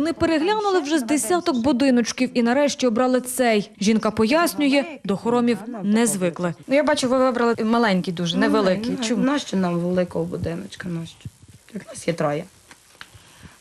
Вони переглянули вже з десяток будиночків і нарешті обрали цей. Жінка пояснює, до хоромів не звикли. Ну, я бачу, ви вибрали маленький дуже, невеликий. Ну, Чому? Нащо нам великого будиночка? Нащо? Як нас є троє.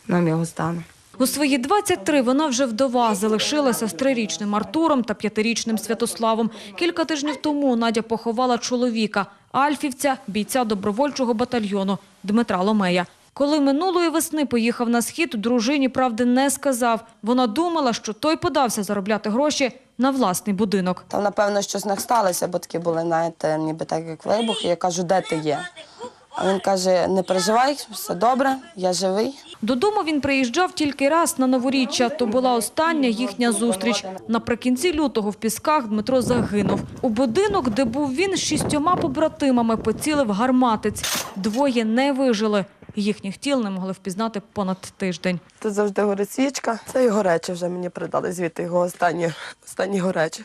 Нам його стане. У свої 23 вона вже вдова, залишилася з трирічним Артуром та п'ятирічним Святославом. Кілька тижнів тому Надя поховала чоловіка, альфівця, бійця добровольчого батальйону Дмитра Ломея. Коли минулої весни поїхав на схід, дружині правди не сказав. Вона думала, що той подався заробляти гроші на власний будинок. Там, напевно, щось не сталося, бо такі були, знаєте, ніби так, як вибух. І я кажу, де ти є? А він каже: не переживай, все добре, я живий. Додому він приїжджав тільки раз на новоріччя. То була остання їхня зустріч. Наприкінці лютого в Пісках Дмитро загинув. У будинок, де був він, з шістьома побратимами поцілив гарматець. Двоє не вижили. Їхніх тіл не могли впізнати понад тиждень. Тут завжди горить свічка. Це його речі вже мені передали звідти, його останні, останні його речі.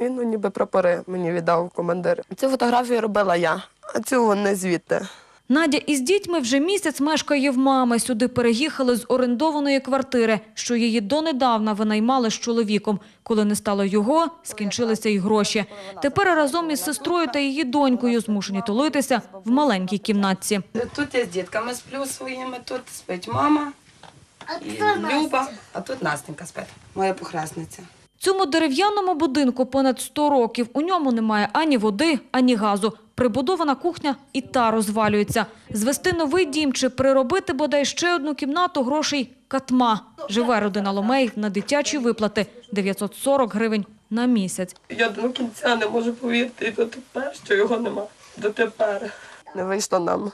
Він ну, ніби прапори мені віддав командир. Цю фотографію робила я, а цю вони звідти. Надя із дітьми вже місяць мешкає в мами. Сюди переїхали з орендованої квартири, що її донедавна винаймали з чоловіком. Коли не стало його, скінчилися й гроші. Тепер разом із сестрою та її донькою змушені тулитися в маленькій кімнатці. Тут я з дітками сплю своїми, тут спить мама і Люба, а тут Настенька спить, моя похресниця. Цьому дерев'яному будинку понад 100 років. У ньому немає ані води, ані газу. Прибудована кухня і та розвалюється. Звести новий дім чи приробити бодай ще одну кімнату грошей катма. Живе родина Ломей на дитячі виплати 940 гривень на місяць. Я до кінця не можу повірити і дотепер, що його нема. Дотепер. Не вийшло нам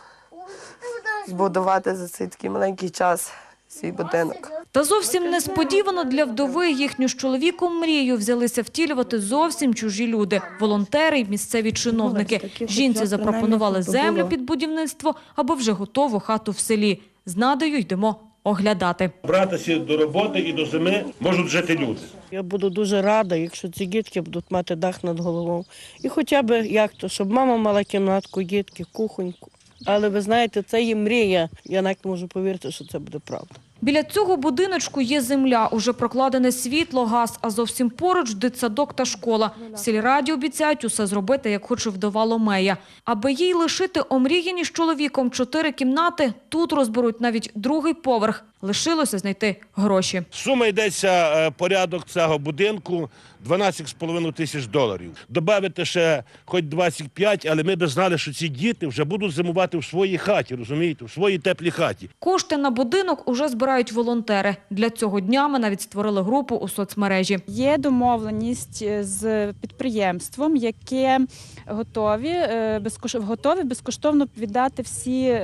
збудувати за цей такий маленький час свій будинок. Та зовсім несподівано для вдови їхню з чоловіком мрію взялися втілювати зовсім чужі люди – волонтери й місцеві чиновники. Жінці запропонували землю під будівництво або вже готову хату в селі. З Надею йдемо оглядати. Братися до роботи і до зими можуть жити люди. Я буду дуже рада, якщо ці дітки будуть мати дах над головою. І хоча б як то, щоб мама мала кімнатку, дітки, кухоньку. Але ви знаєте, це є мрія. Я навіть можу повірити, що це буде правда. Біля цього будиночку є земля, уже прокладене світло, газ, а зовсім поруч дитсадок та школа. Сільраді обіцяють усе зробити, як хоче вдова Ломея. Аби їй лишити омріяні з чоловіком чотири кімнати, тут розберуть навіть другий поверх. Лишилося знайти гроші. Сума йдеться е, порядок цього будинку 12,5 тисяч доларів. Добавити ще хоч 25, але ми б знали, що ці діти вже будуть зимувати в своїй хаті, розумієте, в своїй теплій хаті. Кошти на будинок уже збирають волонтери. Для цього днями навіть створили групу у соцмережі. Є домовленість е, з підприємством, яке готові, е, готові безкоштовно віддати всі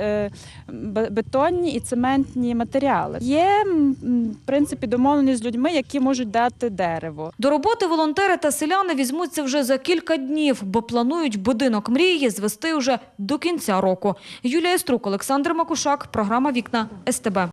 бетонні і цементні матеріали. Є м, м, в принципі домовленість з людьми, які можуть дати дерево. До роботи волонтери та селяни візьмуться вже за кілька днів, бо планують будинок мрії звести уже до кінця року. Юлія Струк, Олександр Макушак, програма Вікна СТБ.